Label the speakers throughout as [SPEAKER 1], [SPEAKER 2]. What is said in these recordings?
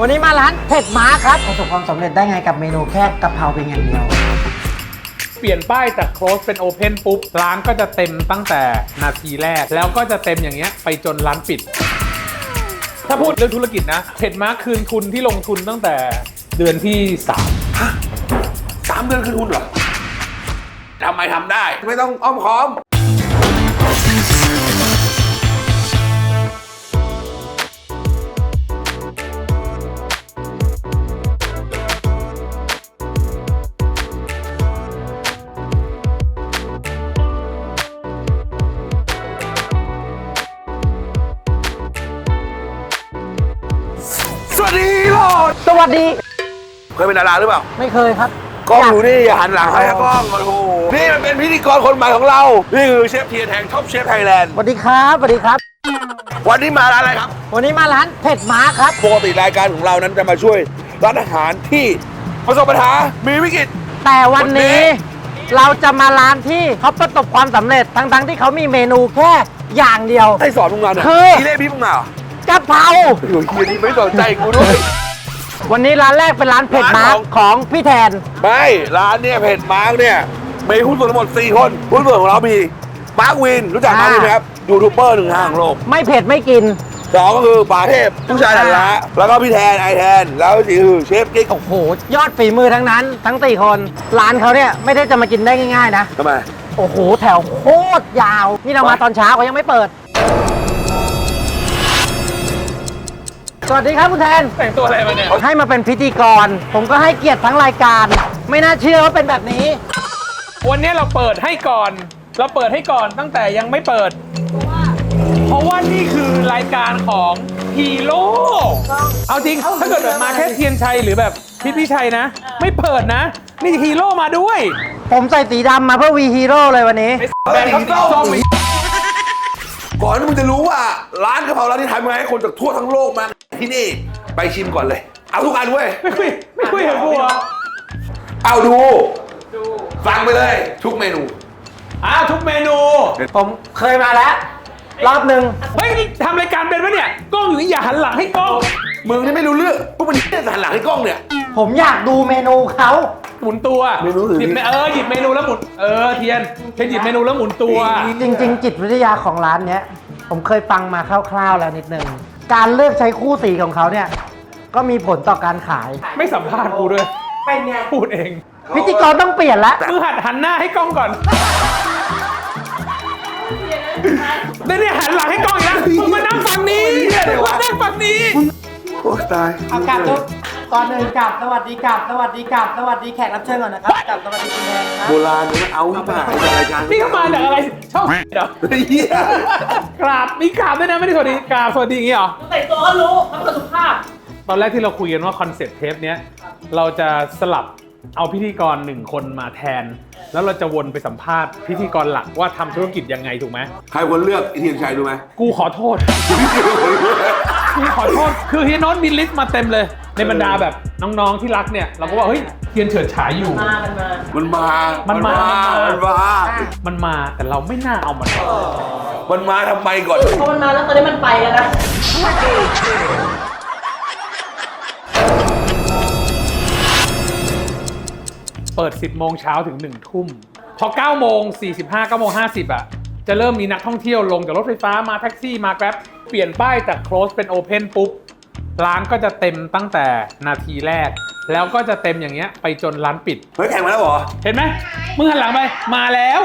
[SPEAKER 1] วันนี้มาร้านเผ็ดม้าครับประสบความสำเร็จได้ไงกับเมนูแค่กะเพราเพียงอย่างเดียว
[SPEAKER 2] เปลี่ยนป้ายจาก close เป็น open ปุ๊บ ร้านก็จะเต็มตั้งแต่นาทีแรก แล้วก็จะเต็มอย่างเงี้ยไปจนร้านปิด ถ้าพูดเรื่องธุรกิจนะเผ็ดม้าคืนทุนที่ลงทุนตั้งแต่เดือนที่3
[SPEAKER 3] สามเดือนคือทุนเหรอทำไมทำได้ ไม่ต้องอ้อมค้อม
[SPEAKER 1] วัสดี
[SPEAKER 3] เคยเป็นดาราหรือเปล่า
[SPEAKER 1] ไม่เคยครับ
[SPEAKER 3] กล้องอยู่นี่อย่าหันหลังให้นะกล้องโอ้โหนี่มันเป็นพิธีกรคนใหม่ของเรา นี่คือเชฟเทียนแห่งท็อปเชฟไทยแลนด์
[SPEAKER 1] สวัสดีครับสวัสดีครับ
[SPEAKER 3] วันนี้มาร้านอะไรครับ
[SPEAKER 1] วันนี้มาร้านเผ็ดม้าครับ
[SPEAKER 3] ปกติรายการของเรานั้นจะมาช่วยร้านอาหารที่ประสบปัญหา มีวิกฤต
[SPEAKER 1] แต่วันนี้
[SPEAKER 3] วันนี้
[SPEAKER 1] เราจะมาร้านที่เขาประสบความสำเร็จทั้งๆที่เขามีเมนูแค่อย่างเดียว
[SPEAKER 3] ให้สอนมึงมาเนี่ย
[SPEAKER 1] คือ
[SPEAKER 3] อีเล่พี่มึงมาเหรอ กะ
[SPEAKER 1] เพรา
[SPEAKER 3] โอ้ยเฮียนี่ไม่สนใจกูด้วย
[SPEAKER 1] วันนี้ร้านแรกเป็นร้านเผ็ดม้า
[SPEAKER 3] ร้านของ
[SPEAKER 1] ของพี่แทน
[SPEAKER 3] ไม่ร้านเนี่ยเผ็ดมาร์กเนี่ยมีหุ้นส่วนทั้งหมด4คนหุ้นส่วนของเรามีมาร์กวินรู้จักมาร์กวินไหมครับยูทูบเบอร์หนึ่งทางของโลก
[SPEAKER 1] ไม่เผ็ดไม่กิน
[SPEAKER 3] สองก็คือป๋าเทพผู้ชายดันละแล้วก็พี่แทนไอแทน แล้วสี่คือเชฟกิ๊ก
[SPEAKER 1] โอ้โห ยอดฝีมือทั้งนั้น ทั้งสี่คน ร้านเขาเนี่ยไม่ได้จะมากินได้ง่าย ๆ นะ
[SPEAKER 3] ทำไม
[SPEAKER 1] โอ้โห แถวโคตรยาว นี่เรามาตอนเช้าเขายังไม่เปิด สวัสดีครับคุณแทน
[SPEAKER 2] แต่งตัวอะไรมาเนี่ย
[SPEAKER 1] ให้มาเป็นพิธีกร ผมก็ให้เกียรติทั้งรายการ ไม่น่าเชื่อว่าเป็นแบบนี้
[SPEAKER 2] วันนี้เราเปิดให้ก่อน เราเปิดให้ก่อนตั้งแต่ยังไม่เปิด เพราะว่านี่คือรายการของฮีโร่เอาจริง ถ้าเกิดแบบมาแค่เทียนชัยหรือแบบพี่พี่ชัยนะ ไม่เปิดนะ นี่ฮีโร่มาด้วย
[SPEAKER 1] ผมใส่สีดำมาเพื่อวีฮีโร่เลยวันนี้
[SPEAKER 2] แบรนด์เขาส้ม
[SPEAKER 3] ก่อนที่มึงจะรู้ว่าร้านกะเพราร้านนี้ทำยังไงให้คนจากทั่วทั้งโลกมา ที่นี่ไปชิมก่อนเลย เอาทุกอันเว้ย
[SPEAKER 2] ไม่คุยไม่คุยกับกูเหรอ
[SPEAKER 3] เอาดู ฟังไปเลย ทุกเมนู
[SPEAKER 2] อ่าทุกเมนู
[SPEAKER 1] ผมเคยมาแล้ว รอบหนึ่ง
[SPEAKER 2] เฮ้ยนี่ทำรายการเป็นปะเนี่ยกล้องอยู่นี่อย่าหันหลังให้กล้อง
[SPEAKER 3] มึงนี่ไม่รู้เรื่องพวกมันเนี่ยหันหลังให้กล้องเนี่ย
[SPEAKER 1] ผมอยากดูเมนูเขา
[SPEAKER 2] หมุนตัว
[SPEAKER 3] เมนูอื่น
[SPEAKER 2] หยิบเมเออหยิบเมนูแล้วหมุน เออเทียนเทียนหยิบเมนูแล้วหมุนตัว
[SPEAKER 1] จริง ๆ จิตวิทยาของร้านเนี้ย ผมเคยฟังมาคร่าวๆแล้วนิดนึง การเลือกใช้คู่สีของเขาเนี่ย ก็มีผลต่อการขาย
[SPEAKER 2] ไม่สัมภาษณ์กูด้วย
[SPEAKER 1] เป็นไง
[SPEAKER 2] พูดเอง
[SPEAKER 1] พิธีกรต้องเปลี่ยนละ
[SPEAKER 2] มือหัดหันหน้าให้กล้องก่อนเดี๋ยวเนี่ยหันหลังให้กล้องอีกแล้วมึงมานั่งฝั่งนี้มานั่งฝั่งนี้
[SPEAKER 3] โอ้ตาย
[SPEAKER 1] เอากลับทุก ก่อนอื่นกลับสวัสดีกลับสวัสดีกลับสวัสดีแขกรับเชิญก่อนนะครับกลับสวัสดีคุณแดงนะ
[SPEAKER 3] โบราณเนี่ยเอาที่มาให้รายการ
[SPEAKER 2] นี่เขามาจากอะไรช่องเหรอ
[SPEAKER 3] เฮีย
[SPEAKER 2] กราบมีกราบด้วยนะไม่ได้สวัสดีกราบสวัสดีอย่างงี้เหรอ
[SPEAKER 4] แต่งตัวก็รู้ทั้งสุภาพ
[SPEAKER 2] ตอนแรกที่เราคุยกันว่าคอนเซ็ปต์เทปเนี้ยเราจะสลับเอาพิธีกรหนึ่งคนมาแทน แล้วเราจะวนไปสัมภาษณ์พิธีกรหลักว่าทำธุรกิจยังไงถูกไหม
[SPEAKER 3] ใครควรเลือกไอเทียนชัยดูไหม
[SPEAKER 2] กูขอโทษกูขอโทษ คือเฮียโน้ตมีลิสต์มาเต็มเลย ในบรรดาแบบน้องๆที่รักเนี่ย เราก็ว่าเฮ้ยเทียนเฉิดฉายอยู่
[SPEAKER 4] มากันมา
[SPEAKER 3] มันมา
[SPEAKER 2] มั
[SPEAKER 3] มัน
[SPEAKER 2] มา
[SPEAKER 3] มันมา
[SPEAKER 2] มันมาแต่เราไม่น่าเอามัน
[SPEAKER 3] มันมาทำไมก่อน
[SPEAKER 4] เพราะมันมาแล้วตอนนี้มันไปแล้วนะ
[SPEAKER 2] เปิด 10 โมงเช้าถึง 1 ทุ่ม พอ 9 โมง 45 9โมง50 อะ จะเริ่มมีนักท่องเที่ยวลงจากรถไฟฟ้ามาแท็กซี่มาแกร็บเปลี่ยนป้ายจาก close เป็น open ปุ๊บ ร้านก็จะเต็มตั้งแต่นาทีแรก แล้วก็จะเต็มอย่างเงี้ยไปจนร้านปิด
[SPEAKER 3] เฮ้ยแข่งมาแล้วเหรอ
[SPEAKER 2] เห็นไหมมึงหันหลังไปมาแล้ว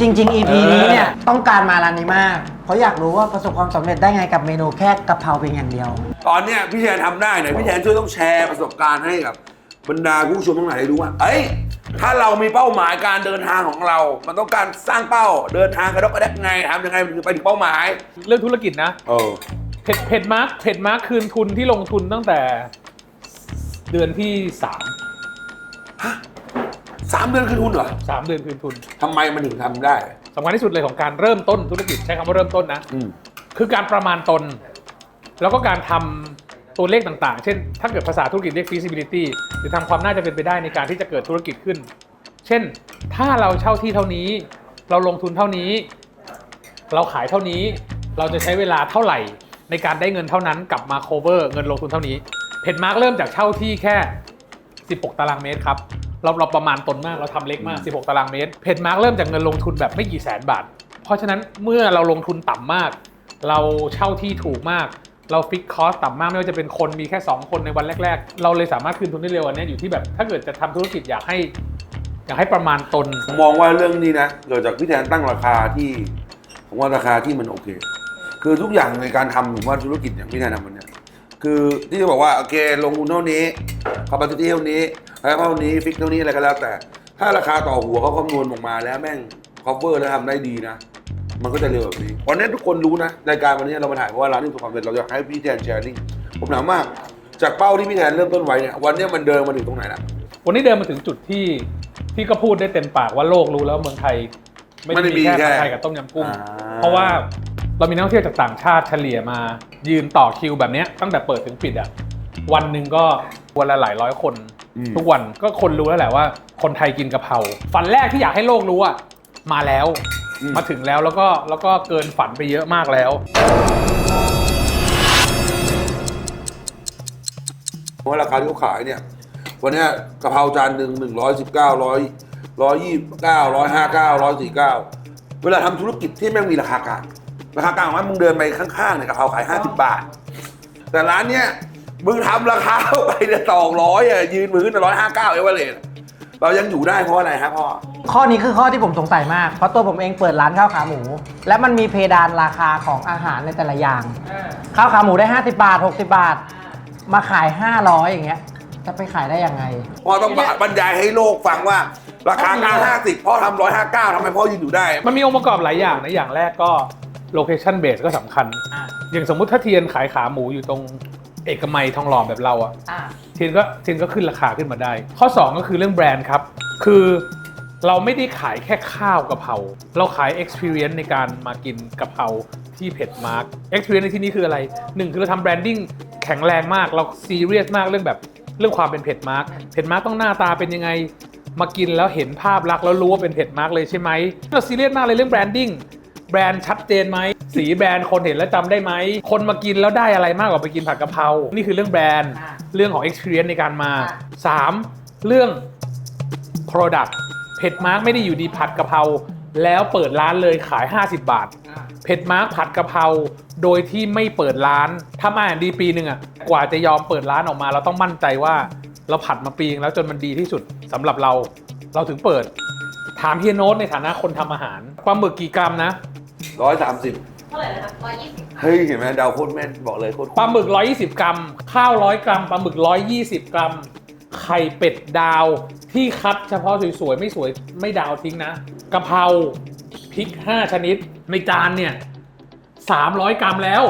[SPEAKER 1] จริง ๆ EP นี้เนี่ยต้องการมาร้านนี้มาก เพราะอยากรู้ว่าประสบความสำเร็จได้ไงกับเมนูแค่กะเพราเพียงอย่างเดียว
[SPEAKER 3] ตอนเนี้ยพี่แทนทำได้เนี่ยพี่แทนช่วยต้องแชร์ประสบการณ์ให้กับบรรดาผู้ชมทั้งหลายได้รู้ว่า เอ้ย ถ้าเรามีเป้าหมายการเดินทางของเรา มันต้องการสร้างเป้า เดินทางกระดกกระแดกไงทำยังไงมันถึงไปถึงเป้าหมาย
[SPEAKER 2] เรื่องธุรกิจนะ
[SPEAKER 3] เออ
[SPEAKER 2] เผ็ดเผ็ดมาร์กเผ็ดมาร์กคืนทุนที่ลงทุนตั้งแต่เดือนที่
[SPEAKER 3] สามเดือนคืนทุนเหรอ
[SPEAKER 2] 3 3เดือนคืนทุน
[SPEAKER 3] ทำไมมันถึงทำได้
[SPEAKER 2] สำคัญที่สุดเลยของการเริ่มต้นธุรกิจใช้คำว่าเริ่มต้นนะ
[SPEAKER 3] อืม
[SPEAKER 2] คือการประมาณตน แล้วก็การทำตัวเลขต่างๆ เช่น ถ้าเกิดภาษาธุรกิจเรียก feasibility หรือทำความน่าจะเป็นไปได้ในการที่จะเกิดธุรกิจขึ้น เช่น ถ้าเราเช่าที่เท่านี้ เราลงทุนเท่านี้ เราขายเท่านี้ เราจะใช้เวลาเท่าไหร่ ในการได้เงินเท่านั้นกลับมา cover เงินลงทุนเท่านี้เพจมาร์กเริ่มจากเช่าที่แค่ 16 ตารางเมตรครับเราเราประมาณตนมากเราทำเล็กมาก 16 ตารางเมตรเพจมาร์กเริ่มจากเงินลงทุนแบบไม่กี่แสนบาท เพราะฉะนั้นเมื่อเราลงทุนต่ำมาก เราเช่าที่ถูกมาก เราฟิกคอสต่ำมากไม่ว่าจะเป็นคนมีแค่ 2 คนในวันแรก ๆ เราเลยสามารถคืนทุนได้เร็วอันเนี้ยอยู่ที่แบบ ถ้าเกิดจะทำธุรกิจอยากให้อยากให้ประมาณตน
[SPEAKER 3] ผมมองว่าเรื่องนี้นะเกิดจากพี่แทนตั้งราคาที่ผมว่าราคาที่มันโอเค คือทุกอย่างในการทำผมว่าธุรกิจอย่างพี่แทนทำมันเนี่ยคือที่จะบอกว่าโอเคลงทุนเท่านี้คาปาซิตี้เท่านี้แล้วเท่านี้ฟิกเท่านี้อะไรก็แล้วแต่ ถ้าราคาต่อหัวเขาคำนวณออกมาแล้วแม่งคอฟเวอร์แล้วทำได้ดีนะ มันก็จะเร็วแบบนี้วันนี้ทุกคนรู้นะรายการวันนี้เรามาถ่ายเพราะว่าร้านที่ประสบความสำเร็จเราอยากให้พี่แทนแชร์ลิงผมถามว่าจากเป้าที่พี่แทนเริ่มต้นไว้เนี่ยวันนี้มันเดินมาถึงตรงไหนละ
[SPEAKER 2] วันนี้เดินมาถึงจุดที่ที่ก็พูดได้เต็มปากว่าโลกรู้แล้วเมืองไทย ไม่ได้มีแค่ผัดไทยกับต้มยำกุ้ง
[SPEAKER 3] อ่า
[SPEAKER 2] เพราะว่า เรามีนักท่องเที่ยวจากต่างชาติเฉลี่ยมายืนต่อคิวแบบเนี้ยตั้งแต่เปิดถึงปิดอะวันหนึ่งก็วันละหลายร้อยคน
[SPEAKER 3] อืม
[SPEAKER 2] ทุกวันก็คนรู้แล้วแหละว่า คนไทยกินกะเพราฝันแรกที่อยากให้โลกรู้อะมาแล้วมาถึงแล้วแล้วก็แล้วก็เกินฝันไปเยอะมากแล้ว
[SPEAKER 3] เพราะว่าราคาที่เขาขายเนี่ย วันเนี้ยกะเพราจานหนึ่งหนึ่งร้อยสิบเก้าร้อยร้อยยี่เก้าร้อยห้าเก้าร้อยสี่เก้าเวลาทำธุรกิจที่แม่งมีราคากลาง ราคากลางของมันมึงเดินไปข้างๆเนี่ยกะเพราขายห้าสิบบาท แต่ร้านเนี้ยมึงทำราคาเข้าไปเนี่ยสองร้อยอะยืนมือร้อยห้าเก้าเอเวอเรสเรายังอยู่ได้เพราะอะไรครับพ่อ
[SPEAKER 1] ข้อนี้คือข้อที่ผมสงสัยมาก เพราะตัวผมเองเปิดร้านข้าวขาหมู และมันมีเพดานราคาของอาหารในแต่ละอย่าง ข้าวขาหมูได้ 50 บาท 60 บาท มาขาย 500 อย่างเงี้ย จะไปขายได้ยังไง
[SPEAKER 3] พ่อต้องบรรยายให้โลกฟังว่า ราคากลางห้าสิบพ่อทำร้อยห้าเก้าทำไมพ่อยืนอยู่ได้
[SPEAKER 2] มันมีองค์ประกอบหลายอย่างนะอย่างแรกก็ location base ก็สำคัญอย่างสมมุติถ้าเทียนขายขาหมูอยู่ตรงเอกมัยทองหล่อแบบเราอะเทียนก็เทียนก็ขึ้นราคาขึ้นมาได้ ข้อ 2 ก็คือเรื่องแบรนด์ครับ คือเราไม่ได้ขายแค่ข้าวกะเพราเราขาย experience ในการมากินกะเพราที่เผ็ดมาร์ก experience ในที่นี้คืออะไรหนึ่งคือเราทำแบรนดิ้งแข็งแรงมากเราซีเรียสมากเรื่องแบบเรื่องความเป็นเผ็ดมาร์กเผ็ดมาร์กต้องหน้าตาเป็นยังไง มากินแล้วเห็นภาพลักษณ์แล้วรู้ว่าเป็นเผ็ดมาร์กเลยใช่ไหมเราซีเรียสมากเลยเรื่องแบรนดิ้ง แบรนด์ชัดเจนไหม สีแบรนด์คนเห็นแล้วจำได้ไหม คนมากินแล้วได้อะไรมากกว่าไปกินผัดกะเพรา นี่คือเรื่องแบรนด์เรื่องของ experience ในการมา 3. เรื่อง product เผ็ดมาร์กไม่ได้อยู่ดีผัดกะเพราแล้วเปิดร้านเลยขาย 50 บาทเผ็ดมาร์กผัดกะเพราโดยที่ไม่เปิดร้าน ถ้ามาดีปีหนึ่งอะกว่าจะยอมเปิดร้านออกมา เราต้องมั่นใจว่าเราผัดมาปีนึงแล้วจนมันดีที่สุดสำหรับเรา เราถึงเปิด ถามเฮียโน้ตในฐานะคนทำอาหารปลาหมึกกี่กรัมนะ
[SPEAKER 3] ร้อยสามสิบ
[SPEAKER 4] เท่าไหร่นะครับร้อยยี่สิบ
[SPEAKER 3] เฮ้ยเห็นไหมเดาวโคตรแม่นบอกเลยโคตร
[SPEAKER 2] ปลาหมึก 120 กรัม ข้าว 100 กรัม ปลาหมึก 120 กรัม ไข่เป็ดดาว ที่คัดเฉพาะสวยๆ ไม่สวยไม่ดาวทิ้งนะ กะเพราพริก 5 ชนิด ในจานเนี่ย 300 กรัมแล้ว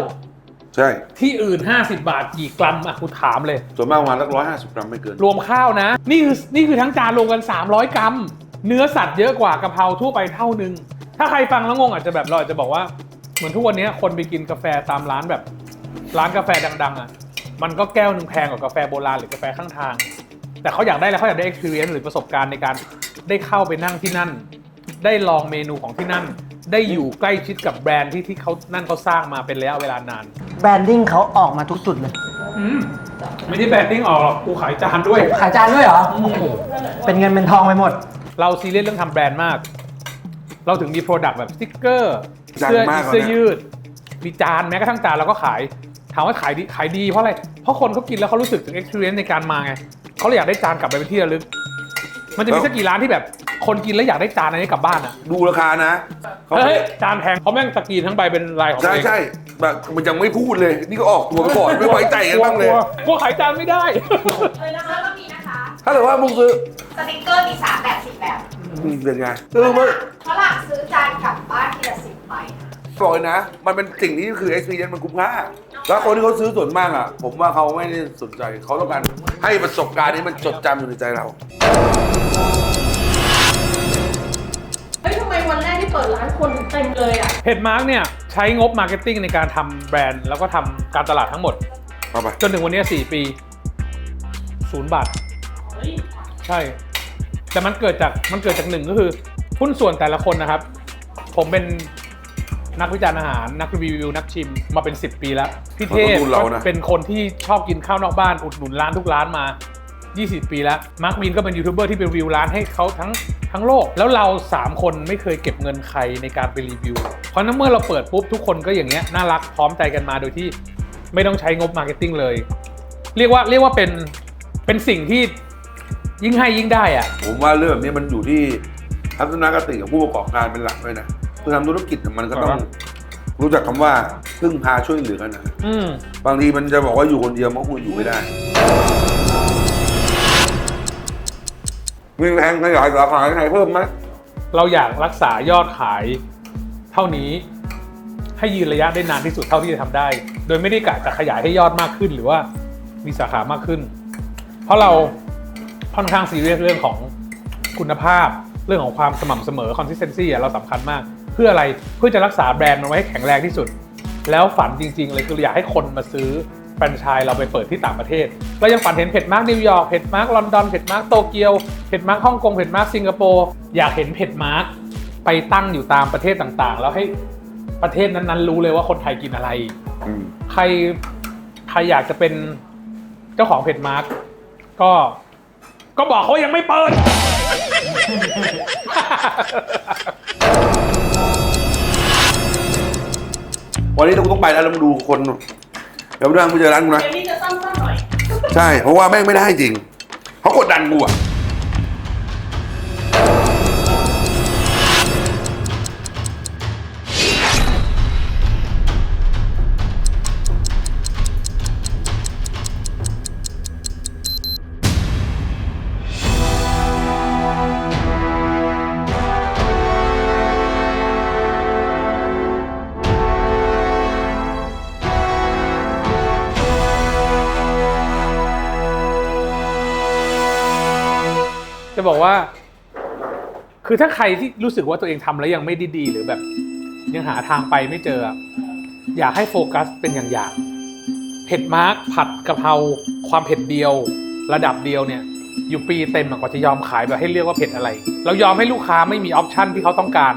[SPEAKER 3] ใช่
[SPEAKER 2] ที่อื่น 50 บาทกี่กรัมอะคุณถามเลย
[SPEAKER 3] ส่วนมากประมาณสักร้อยห้าสิบกรัมไม่เกิน
[SPEAKER 2] รวมข้าวนะ นี่คือนี่คือทั้งจานรวมกัน 300 กรัม เนื้อสัตว์เยอะกว่ากะเพราทั่วไปเท่านึง ถ้าใครฟังแล้วงงอาจจะแบบเราอาจจะบอกว่า เหมือนทุกวันนี้คนไปกินกาแฟตามร้านแบบ ร้านกาแฟดัง ๆ อะ มันก็แก้วหนึ่งแพงกว่ากาแฟโบราณหรือกาแฟข้างทาง แต่เขาอยากได้แล้วเขาอยากได้ experience หรือประสบการณ์ในการได้เข้าไปนั่งที่นั่น ได้ลองเมนูของที่นั่น ได้อยู่ใกล้ชิดกับแบรนด์ที่ที่เขานั่นเขาสร้างมาเป็นระยะเวลานาน
[SPEAKER 1] แบรนดิ้งเขาออกมาทุกจุดเลย
[SPEAKER 2] อืมไม่ได้แบรนดิ้งออกหรอกกูขายจานด้วย
[SPEAKER 1] ขายจานด้วยเหรอ โอ้โห เป็นเงินเป็นทองไปหมด
[SPEAKER 2] เราซีเรียสเรื่องทำแบรนด์มาก เราถึงมีโปรดักต์แบบสติ๊กเกอร์
[SPEAKER 3] ดัง
[SPEAKER 2] เสื้อ
[SPEAKER 3] มากแล้วนะ
[SPEAKER 2] เสื้อยืด มีจานแม้กระทั่งจานเราก็ขาย ถามว่าขายดีขายดีเพราะอะไร เพราะคนเขากินแล้วเขารู้สึกถึง experience ในการมาไงเขาเลยอยากได้จานกลับไปเป็นที่ระลึก มันจะมีสักกี่ร้านที่แบบ คนกินแล้วอยากได้จานอันนี้กลับบ้านอะ
[SPEAKER 3] ดูราคานะเขา
[SPEAKER 2] เฮ้ยจานแพงเขาแม่งสกรีนทั้งใบเป็นลายของตั
[SPEAKER 3] ใช่
[SPEAKER 2] วเอง
[SPEAKER 3] ใช่แบบมันยังไม่พูดเลย นี่ก็ออกตัวไปก่อนไม่ไว้ใจกันบ้างเลย
[SPEAKER 2] กลัวกลัวขายจานไม่ได้
[SPEAKER 4] เลยนะคะ
[SPEAKER 5] ก็มีนะคะ
[SPEAKER 3] ถ้าเกิดว่ามึงซื้อ
[SPEAKER 5] สติกเกอร์มีสามแบบสิบแบบ
[SPEAKER 3] อืมเป็นไงเออมัน
[SPEAKER 5] ฝรั่งซื้อจานกลับบ้านทีละสิบใบ
[SPEAKER 3] บอกเลยนะ มันเป็นสิ่งที่คือ experience มันคุ้มค่า แล้วคนที่เขาซื้อส่วนมากอะ ผมว่าเขาไม่ได้สนใจ เขาต้องการให้ประสบการณ์นี้มันจดจำอยู่ในใจเรา
[SPEAKER 4] เฮ้ยทำไมวันแรกที่เปิดร้านคนถึงเต็มเลยอะ
[SPEAKER 2] เพจมาร์กเนี่ย ใช้งบมาร์เก็ตติ้งในการทำแบรนด์ แล้วก็ทำการตลาดทั้งหมด
[SPEAKER 3] มาไป
[SPEAKER 2] จนถึงวันนี้4ปีศูนย์บาท
[SPEAKER 4] เฮ้ย
[SPEAKER 2] ใช่ แต่มันเกิดจากมันเกิดจากหนึ่งก็คือหุ้นส่วนแต่ละคนนะครับ ผมเป็นนักวิจารณ์อาหาร นักรีวิว นักชิมมาเป็น 10 ปีแล้ว พี่เทพ
[SPEAKER 3] เขาต้องดูเรานะ
[SPEAKER 2] ก็เป็นคนที่ชอบกินข้าวนอกบ้านอุดหนุนร้านทุกร้านมา 20 ปีแล้ว มาร์ควินก็เป็นยูทูบเบอร์ที่ไปรีวิวร้านให้เขาทั้งทั้งโลก แล้วเรา 3 คนไม่เคยเก็บเงินใครในการไปรีวิว เพราะนั้นเมื่อเราเปิดปุ๊บทุกคนก็อย่างเงี้ยน่ารักพร้อมใจกันมาโดยที่ไม่ต้องใช้งบมาร์เก็ตติ้งเลย เรียกว่าเรียกว่าเป็นเป็นสิ่งที่ ยิ่งให้ยิ่งได้อะ
[SPEAKER 3] ผมว่าเรื่องแบบนี้มันอยู่ที่ทัศนคติของผู้ประกอบการเป็นหลักด้วยนะคือทำธุรกิจมันก็ต้องรู้จักคำว่าพึ่งพาช่วยเหลือกันนะ
[SPEAKER 2] อืม
[SPEAKER 3] บางทีมันจะบอกว่าอยู่คนเดียวมันก็คงอยู่ไม่ได้มีแผนขยายสาขาให้เพิ่มไหม
[SPEAKER 2] เราอยากรักษายอดขายเท่านี้ ให้ยืนระยะได้นานที่สุดเท่าที่จะทำได้ โดยไม่ได้กะจะขยายให้ยอดมากขึ้นหรือว่ามีสาขามากขึ้น เพราะเรา ค่อนข้างซีเรียสเรื่องของคุณภาพ เรื่องของความสม่ำเสมอ consistency อะเราสำคัญมาก เพื่ออะไรเพื่อจะรักษาแบรนด์มันไว้ให้แข็งแรงที่สุด แล้วฝันจริง ๆ เลยคืออยากให้คนมาซื้อแฟรนไชส์เราไปเปิดที่ต่างประเทศเรายังฝันเห็นเผ็ดมาร์กนิวยอร์กเผ็ดมาร์กลอนดอนเผ็ดมาร์กโตเกียวเผ็ดมาร์กฮ่องกงเผ็ดมาร์กสิงคโปร์อยากเห็นเผ็ดมาร์กไปตั้งอยู่ตามประเทศต่างๆ แล้วให้ประเทศนั้นๆ รู้เลยว่าคนไทยกินอะไร
[SPEAKER 3] อืม
[SPEAKER 2] ใครใครอยากจะเป็นเจ้าของเพจมาร์กก็ ก็บอกเขายังไม่เปิด
[SPEAKER 3] วันนี้ต้องต้องไปแล้วแล้วมาดูคนเดี๋ยวไปนั่งไปเจอร้านกูนะ
[SPEAKER 4] เดี๋ยวนี้จะสั้นๆหน่อย
[SPEAKER 3] ใช่ เพราะว่าแม่งไม่ได้จริง เขากดดันกูอะ
[SPEAKER 2] บอกว่า คือถ้าใครที่รู้สึกว่าตัวเองทำแล้วยังไม่ได้ดีหรือแบบ ยังหาทางไปไม่เจออะอยากให้โฟกัสเป็นอย่างอย่างเผ็ดมาร์กผัดกะเพราความเผ็ดเดียว ระดับเดียวเนี่ย อยู่ปีเต็มอะกว่าจะยอมขายแบบให้เรียกว่าเผ็ดอะไร เรายอมให้ลูกค้าไม่มีออปชันที่เขาต้องการ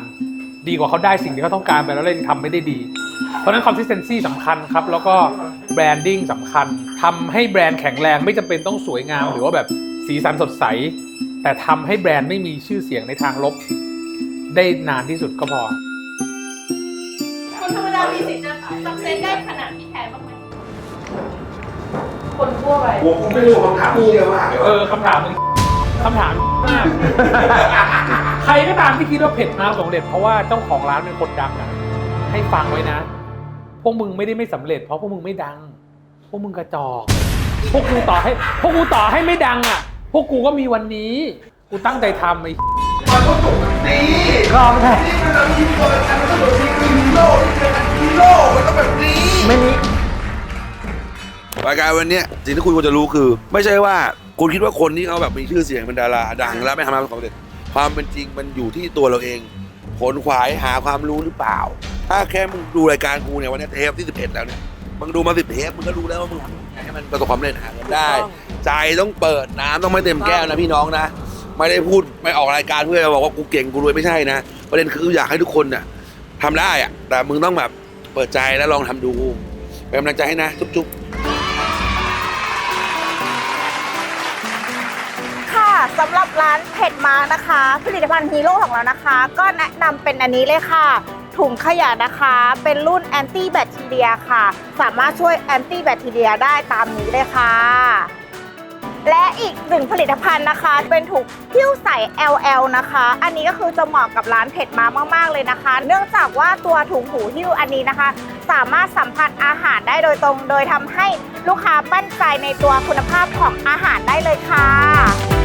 [SPEAKER 2] ดีกว่าเขาได้สิ่งที่เขาต้องการไปแล้วเล่นทำไม่ได้ดี เพราะฉะนั้น consistency สำคัญครับ แล้วก็ branding สำคัญทำให้แบรนด์แข็งแรงไม่จำเป็นต้องสวยงาม หรือว่าแบบสีสันสดใส แต่ทำให้แบรนด์ไม่มีชื่อเสียงในทางลบ ได้นานที่สุดก็พอ
[SPEAKER 4] คนธรรมดามีสิทธิ์จะสักเซนได้ขนาดพี่แทนบ้างไหมคนทั่วไป
[SPEAKER 3] กูไม่รู้คำถามเยอะมาก
[SPEAKER 2] เออคำถามมึงคำถามมาก ใครก็ตามที่คิดว่าเผ็ดมากสำเร็จเพราะว่าเจ้าของร้านเป็นคนดังอะให้ฟังไว้นะ พวกมึงไม่ได้ไม่สำเร็จ เพราะพวกมึงไม่ดัง พวกมึงกระจอก พวกกูต่อให้ พวกกูต่อให้ไม่ดังอะ พวกกูก็มีวันนี้ กูตั้งใจทำไอ้
[SPEAKER 3] มันก็จบกันดี
[SPEAKER 1] ก็ไม่ได้
[SPEAKER 3] นี่มันเราทีมเปิดกันมันก็แบบนี้คือฮีโร่ที่เจอกันฮีโร่มันต้องแบบนี้
[SPEAKER 1] ไม่มี
[SPEAKER 3] รายการวันเนี้ยสิ่งที่คุณควรจะรู้คือ ไม่ใช่ว่าคุณคิดว่าคนที่เขาแบบมีชื่อเสียงเป็นดาราดังแล้วไม่ทำงานประสบความสำเร็จความเป็นจริงมันอยู่ที่ตัวเราเองขนขวายหาความรู้หรือเปล่า ถ้าแค่มึงดูรายการกูเนี่ยวันนี้เทปที่11แล้วเนี่ย มึงดูมาสิบเทปมึงก็รู้แล้วว่ามึงทำยังไงให้มันประสบความสำเร็จหาเงินได้ ใจต้องเปิดน้ำต้องไม่เต็มแก้วนะพี่น้องนะ ไม่ได้พูดไม่ออกรายการเพื่อจะบอกว่ากูเก่งกูรวยไม่ใช่นะประเด็นคืออยากให้ทุกคนน่ะทำได้อะแต่มึงต้องแบบเปิดใจแล้วลองทำดูเป็นกำลังใจให้นะจุ๊บๆ
[SPEAKER 5] ค่ะสำหรับร้านเผ็ดมาร์กนะคะ ผลิตภัณฑ์ฮีโร่ของเรานะคะ ก็แนะนำเป็นอันนี้เลยค่ะ ถุงขยะนะคะ เป็นรุ่นแอนตี้แบคทีเรียค่ะ สามารถช่วยแอนตี้แบคทีเรียได้ตามนี้เลยค่ะ และอีกหนึ่งผลิตภัณฑ์นะคะ เป็นถุงหิ้วใส่ LL นะคะ อันนี้ก็คือจะเหมาะกับร้านเผ็ดมามากๆเลยนะคะ เนื่องจากว่าตัวถุงหูหิ้วอันนี้นะคะ สามารถสัมผัสอาหารได้โดยตรง โดยทำให้ลูกค้ามั่นใจในตัวคุณภาพของอาหารได้เลยค่ะ